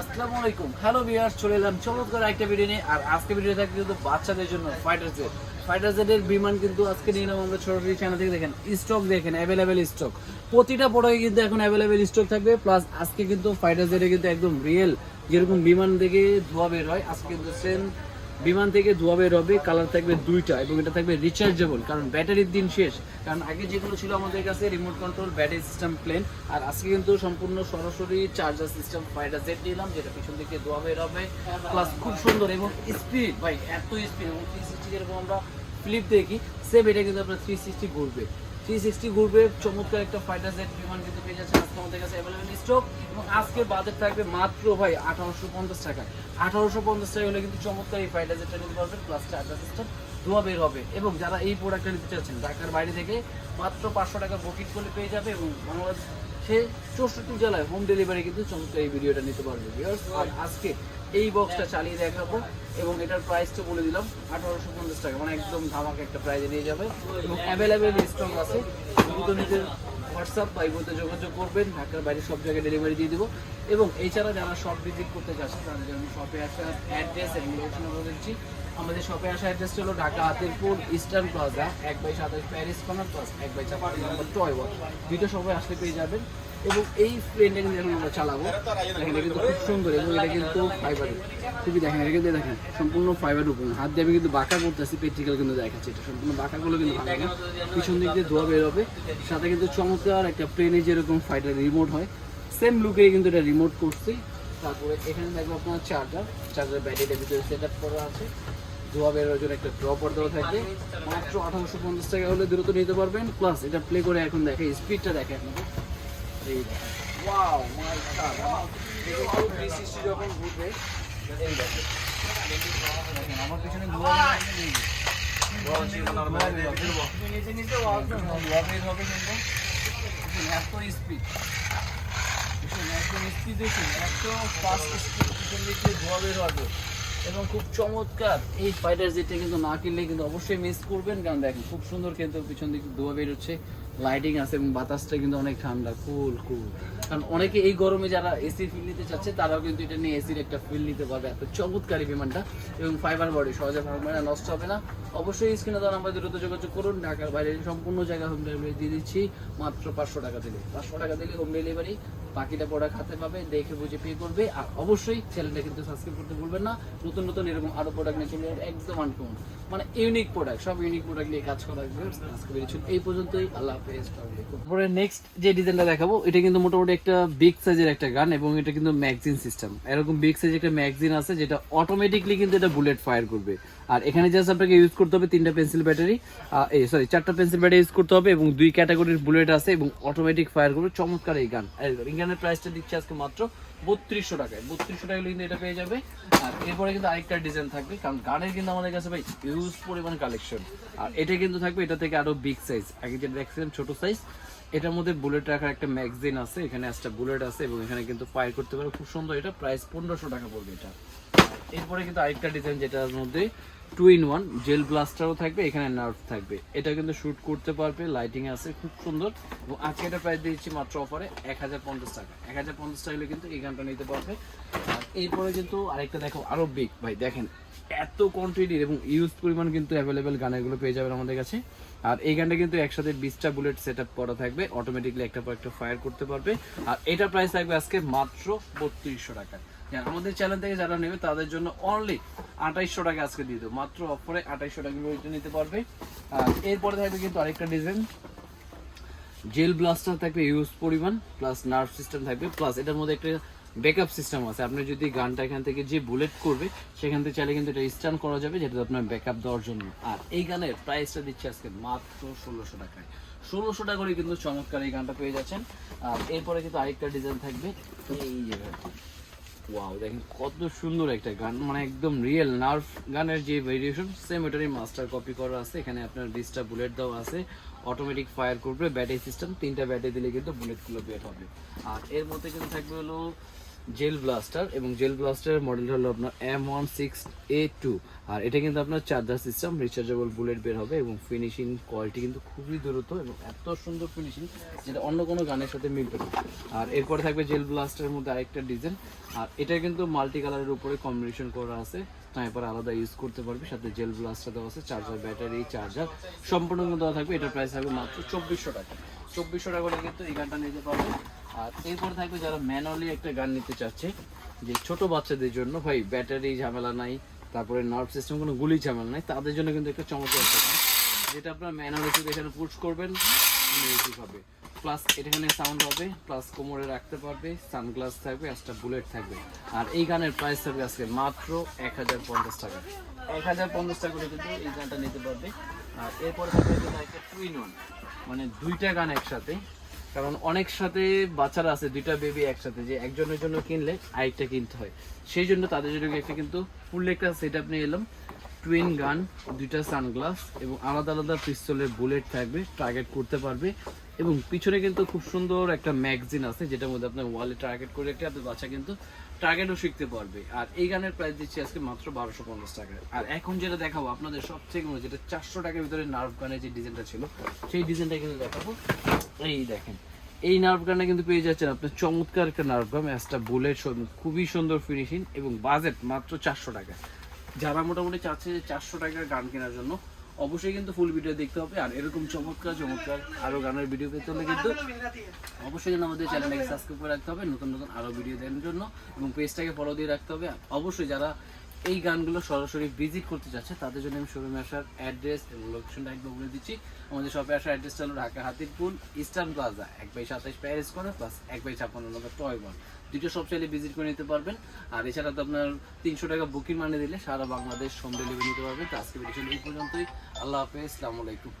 আসসালামু আলাইকুম। Hello viewers চলে এলাম চমৎকার একটা ভিডিও নিয়ে। আর আজকে ভিডিও থাকবে কিন্তু বাচ্চাদের জন্য ফাইটার ফাইটার জেটের বিমান কিন্তু আজকে নিয়ে নেব আমরা ছোটটি চ্যানেল থেকে। দেখেন স্টক দেখেন অ্যাভেলেবেল স্টক প্রতিটা প্রোডাক্টে কিন্তু এখন অ্যাভেলেবেল স্টক থাকবে। প্লাস আজকে কিন্তু ফাইটার জেটে কিন্তু একদম রিয়েল যেরকম বিমান থেকে ধোয়া বের হয়, আজকে কিন্তু সেম বিমান থেকে ধোয়া রবে কালার থাকবে দুইটা এবং এটা থাকবে রিচার্জেবল কারণ ব্যাটারির দিন শেষ। কারণ আগে যেগুলো ছিল আমাদের কাছে remote control battery system plane আর আজকে কিন্তু সম্পূর্ণ সরাসরি চার্জার সিস্টেম ফাইটার জেট নিলাম, যেটা পিছন দিকে ধোয়া রবে প্লাস খুব সুন্দর এবং স্পিড ভাই, এত স্পিড এবং থ্রি সিক্সটি যেরকম আমরা ফ্লিপ দেখি সেম, এটা কিন্তু আপনার থ্রি সিক্সটি ঘুরবে। থ্রি সিক্সটি ঘুরবে, চমৎকার একটা ফাইটার জেট বিমান কিন্তু পেয়ে যাচ্ছে আজকে আমাদের কাছে অ্যাভেলেবেল স্টক এবং আজকে বাজেট থাকবে মাত্র ভাই আঠারোশো পঞ্চাশ টাকা। আঠারোশো পঞ্চাশ টাকা হলে কিন্তু চমৎকার এই ফাইটার জেটটা নিতে পারবেন প্লাস চার্জার সিস্টেম ধোয়া বের হবে এবং যারা এই প্রোডাক্টটা নিতে চাচ্ছেন, ঢাকার বাইরে থেকে মাত্র পাঁচশো টাকা বুকিং করলে পেয়ে যাবে এবং বাংলাদেশ সে চৌষট্টি জেলায় হোম ডেলিভারি কিন্তু চমৎকার এই ভিডিওটা নিতে পারবে আজকে এই বক্সটা চালিয়ে দেখাবো এবং এটার প্রাইসটা বলে দিলাম, আঠারোশো পঞ্চাশ টাকা। মানে একদম ধামাক একটা প্রাইজে নিয়ে যাবে। এবং অ্যাভেলেবেল স্টক আছে। দ্রুত নিজের হোয়াটসঅ্যাপ বা ইমোতে যোগাযোগ করবেন, ঢাকার বাইরে সব জায়গায় ডেলিভারি দিয়ে দেবো। এবং এছাড়া যারা শপ ভিজিট করতে চাচ্ছেন, তাদের জন্য শপে আসার অ্যাড্রেস এবং লোকেশন দিচ্ছি আমাদের শপে আসা অ্যাড্রেস হলো ঢাকা হাতিরপুর ইস্টার্ন প্লাজা এক বাই সাতাশ প্যারিস কর্নার প্লাস এক বাই চাপাটি নম্বর টয় ওয়ার্ক দুইটা সবাই আসলে পেয়ে যাবেন। এবং এই প্লেনটা কিন্তু এখন আমরা চালাবো। দেখেন, এটা কিন্তু খুব সুন্দর এবং এটা কিন্তু ফাইবার খুবই দেখেন, এটা কিন্তু দেখেন, সম্পূর্ণ ফাইবার উপর। হাত দিয়ে আমি কিন্তু বাঁকা করতেছি প্র্যাকটিক্যাল কিন্তু দেখাচ্ছি এটা। সম্পূর্ণ বাঁকাগুলো কিন্তু ভালো না। পিছন দিক দিয়ে ধোয়া বের হবে সাথে কিন্তু চমৎকার একটা প্লেনে যেরকম ফাইটার রিমোট হয় সেম লুকে কিন্তু এটা রিমোট করছি। তারপরে এখানে থাকবে আপনার চার্জার চার্জার ব্যাটারিটার ভিতরে সেট আপ করা আছে। ধোয়া বেরোর জন্য একটা ড্রপার দেওয়া থাকবে। মাত্র আঠারোশো পঞ্চাশ টাকা হলে দ্রুত নিতে পারবেন। প্লাস এটা প্লে করে এখন দেখে স্পিডটা দেখে আপনাকে ওয়াও মাই গড দেখুন তো 360 যখন ঘুরবে এই দেখেন দেখেন, আমার পিছনে ধোয়া নেই হবে। ধোয়া বের হবে কিন্তু দেখুন, এত স্পিড একদম স্পিড দেখুন এত ফাস্ট স্পিড পিছন দিক দিয়ে ধোয়া বের হবে এবং খুব চমৎকার এই ফাইটার জেটটা কিন্তু না কিনলে কিন্তু অবশ্যই মিস করবেন কারণ দেখেন খুব সুন্দর কিন্তু পিছন দিকে ধোয়া বের হচ্ছে লাইটিং আছে এবং বাতাসটা কিন্তু অনেক ঠান্ডা কুল কুল কারণ অনেকে এই গরমে যারা এসি ফিল নিতে চাচ্ছে, তারাও কিন্তু এটা নিয়ে এসির একটা ফিল নিতে পারবে। এত চমৎকারী বিমানটা এবং ফাইবার বডি সহজে ফাইবার নষ্ট হবে না। অবশ্যই স্ক্রিনে দ্বারা আমাদের দ্রুত যোগাযোগ করুন। ঢাকার বাইরে সম্পূর্ণ জায়গা হোম ডেলিভারি দিয়ে দিচ্ছি, মাত্র পাঁচশো টাকা দিলে। পাঁচশো টাকা দিলে হোম ডেলিভারি বাকিটা প্রোডাক্ট হাতে পাবে, দেখে বুঝে পে করবে। আর অবশ্যই চ্যানেলটা কিন্তু সাবস্ক্রাইব করতে ভুলবেন না। নতুন নতুন এরকম আরও প্রোডাক্ট নিয়ে চলে একদম আনকমন মানে ইউনিক প্রোডাক্ট সব ইউনিক প্রোডাক্ট নিয়ে কাজ করা এই পর্যন্তই, আল্লাহ হাফেজ তারপরে নেক্সট যে ডিজাইনটা দেখাবো, এটা কিন্তু মোটামুটি একটা বিগ সাইজের একটা গান এবং এটা কিন্তু ম্যাগজিন সিস্টেম এরকম বিগ সাইজের একটা ম্যাগজিন আছে, যেটা অটোমেটিকলি কিন্তু এটা বুলেট ফায়ার করবে। আর এখানে জাস্ট আপনাকে ইউজ করতে হবে তিনটা পেন্সিল ব্যাটারি এই সরি চারটা পেন্সিল ব্যাটারি ইউজ করতে হবে এবং দুই ক্যাটাগরির বুলেট আছে এবং অটোমেটিক ফায়ার করবে। চমৎকার এই গান গানের প্রাইসটা দিচ্ছে আজকে মাত্র বত্রিশশো টাকায়। বত্রিশশো টাকা কিন্তু এটা পেয়ে যাবে। আর এরপরে কিন্তু আরেকটা ডিজাইন থাকবে, কারণ গানের কিন্তু আমাদের কাছে ভাই ইউজ পরিমাণ কালেকশন আর এটা কিন্তু থাকবে, এটা থেকে আরও বিগ সাইজ আগে যেটা দেখছিলাম, ছোট সাইজ এটার মধ্যে বুলেট রাখার একটা ম্যাগজিন আছে, এখানে একটা বুলেট আছে এবং এখানে কিন্তু ফায়ার করতে পারে। খুব সুন্দর এটা প্রাইস পনেরোশো টাকা পড়বে এটা। এরপরে কিন্তু আরেকটা ডিজাইন যেটার মধ্যে টু ইন ওয়ান জেল ব্লাস্টারও থাকবে, এখানে নার্ভ থাকবে। এটা কিন্তু শুট করতে পারবে লাইটিং আছে, খুব সুন্দর। এবং আজকে এটা প্রাইস দিচ্ছি মাত্র অফারে এক হাজার পঞ্চাশ টাকা। এক হাজার পঞ্চাশ টাকা কিন্তু এই গানটা নিতে পারবে। আর এরপরে কিন্তু আরেকটা দেখো, আরও বিগ ভাই, দেখেন, এত কোয়ান্টিটির এবং ইউজ পরিমাণ কিন্তু অ্যাভেলেবেল গানেরগুলো পেয়ে যাবেন আমাদের কাছে। আর এই গানটা কিন্তু একসাথে বিশটা বুলেট সেট আপ করা থাকবে। অটোমেটিকলি একটা পর একটা ফায়ার করতে পারবে। আর এটা প্রাইস থাকবে আজকে মাত্র বত্রিশশো টাকা। হ্যাঁ, আমাদের চ্যানেল থেকে যারা নেবে তাদের জন্য অনলি আঠাইশশো টাকা আজকে দিয়ে দেবো। মাত্র অফারে আঠাইশশো টাকা এটা নিতে পারবে। এরপরে থাকবে কিন্তু আরেকটা ডিজাইন জেল ব্লাস্টার থাকবে ইউজ পরিমাণ প্লাস নার্ভ সিস্টেম থাকবে প্লাস এটার মধ্যে একটা ব্যাকআপ সিস্টেম আছে। আপনি যদি গানটা এখান থেকে যে বুলেট করবে সেখান থেকে চাইলে কিন্তু এটা স্টান করা যাবে যেটা আপনার ব্যাকআপ দেওয়ার জন্য। আর এই গানের প্রাইসটা দিচ্ছে আজকে মাত্র ষোলোশো টাকায়। ষোলোশো টাকা করে কিন্তু চমৎকার এই গানটা পেয়ে যাচ্ছেন। আর এরপরে কিন্তু আরেকটা ডিজাইন থাকবে। এই যে ওয়াও দেখেন কত সুন্দর একটা গান মানে একদম রিয়েল নার্ভ গানের যে ভেরিয়েশন সেম ওটারই মাস্টার কপি করা আছে। এখানে আপনার বিশটা বুলেট দেওয়া আছে। অটোমেটিক ফায়ার করবে ব্যাটারি সিস্টেম তিনটা ব্যাটারি দিলে কিন্তু বুলেটগুলো বের হবে। আর এর মধ্যে কিন্তু থাকবে হলো জেল ব্লাস্টার এবং জেল ব্লাস্টারের মডেল হলো আপনার M one six A two আর এটা কিন্তু আপনার চার্জার সিস্টেম রিচার্জেবল বুলেট বের হবে এবং ফিনিশিং কোয়ালিটি কিন্তু খুবই দ্রুত এবং এত সুন্দর ফিনিশিং যেটা অন্য কোনো গানের সাথে মিলবে না। আর এরপরে থাকবে জেল ব্লাস্টারের মধ্যে আরেকটা ডিজাইন। আর এটা কিন্তু মাল্টি কালারের উপরে কম্বিনেশন করা আছে। স্নাইপার আলাদা ইউজ করতে পারবে, সাথে জেল ব্লাস্টার দেওয়া আছে চার্জার ব্যাটারি চার্জার সম্পূর্ণ দেওয়া থাকবে, এটার প্রাইস থাকবে মাত্র চব্বিশশো টাকা। চব্বিশশো টাকা করে কিন্তু এই গানটা নিতে পারবে আর এরপরে থাকবে যারা ম্যানুয়ালি একটা গান নিতে চাচ্ছে, যে ছোট বাচ্চাদের জন্য, ভাই, ব্যাটারি ঝামেলা নাই, তারপরে নার্ভ সিস্টেম কোনো গুলি ঝামেলা নাই, তাদের জন্য কিন্তু একটা চমৎকার গান, যেটা আপনার ম্যানুয়ালি শুধু এখানে পুশ করবেন মিউজিক হবে প্লাস এখানে সাউন্ড হবে প্লাস কোমরে রাখতে পারবে সানগ্লাস থাকবে, একটা বুলেট থাকবে। আর এই গানের প্রাইস থাকবে আজকে মাত্র এক হাজার পঞ্চাশ টাকা। এক হাজার পঞ্চাশ টাকা করে কিন্তু এই গানটা নিতে পারবে। আর এরপরে থাকবে একটা টুইন ওয়ান মানে দুইটা গান একসাথে। কারণ অনেক সাথে বাচ্চারা আছে, দুইটা বেবি একসাথে, যে একজনের জন্য কিনলে আরেকটা কিনতে হয়। সেই জন্য তাদের জন্য একটা কিন্তু ফুল একটা সেট আপ নিয়ে এলাম। টুইন গান দুইটা সানগ্লাস এবং আলাদা আলাদা পিস্তলের বুলেট থাকবে টার্গেট করতে পারবে এবং পিছনে কিন্তু খুব সুন্দর একটা ম্যাগজিন আছে, যেটার মধ্যে আপনার ওয়ালে টার্গেট করে রেখে আপনার বাচ্চা কিন্তু টার্গেটও শিখতে পারবে। আর এই গানের প্রাইস দিচ্ছি আজকে মাত্র বারোশো পঞ্চাশ টাকা আর এখন যেটা দেখাবো আপনাদের সবথেকে মনে যেটা চারশো টাকার ভিতরে নার্ভ গানের যে ডিজাইনটা ছিল, সেই ডিজাইনটা কিন্তু দেখাবো। এই দেখেন, এই নার্ভ গানটা কিন্তু পেয়ে যাচ্ছেন আপনার চমৎকার একটা নার্ভ গান একটা বুলেট খুবই সুন্দর ফিনিশিং এবং বাজেট মাত্র চারশো টাকা। যারা মোটামুটি চাচ্ছে যে চারশো টাকার গান কেনার জন্য অবশ্যই কিন্তু ফুল ভিডিও দেখতে হবে। আর এরকম চমৎকার চমৎকার আরও গানের ভিডিও পেতে হলে কিন্তু অবশ্যই কিন্তু আমাদের চ্যানেলটাকে সাবস্ক্রাইব করে রাখতে হবে। নতুন নতুন আরও ভিডিও দেওয়ার জন্য এবং পেজটাকে ফলো দিয়ে রাখতে হবে। অবশ্যই যারা এই গানগুলো সরাসরি ভিজিট করতে যাচ্ছে, তাদের জন্য আমি শোরুমে আসার অ্যাড্রেস এবং লোকেশনটা একবার বলে দিচ্ছি। আমাদের শপে আসার অ্যাড্রেসটা হলো ঢাকা হাতিরপুল ইস্টার্ন প্লাজা এক বাই সাতাইশ প্যারিস করে প্লাস এক বাই ছাপ্পান্ন নম্বর টয় বল দুটো সব চাইলে ভিজিট করে নিতে পারবেন। আর এছাড়া তো আপনার তিনশো টাকা বুকিং মানে দিলে সারা বাংলাদেশ হোম ডেলিভারি নিতে পারবেন। তো আজকে ভিডিও এই পর্যন্তই। আল্লাহ হাফেজ আসসালামু আলাইকুম।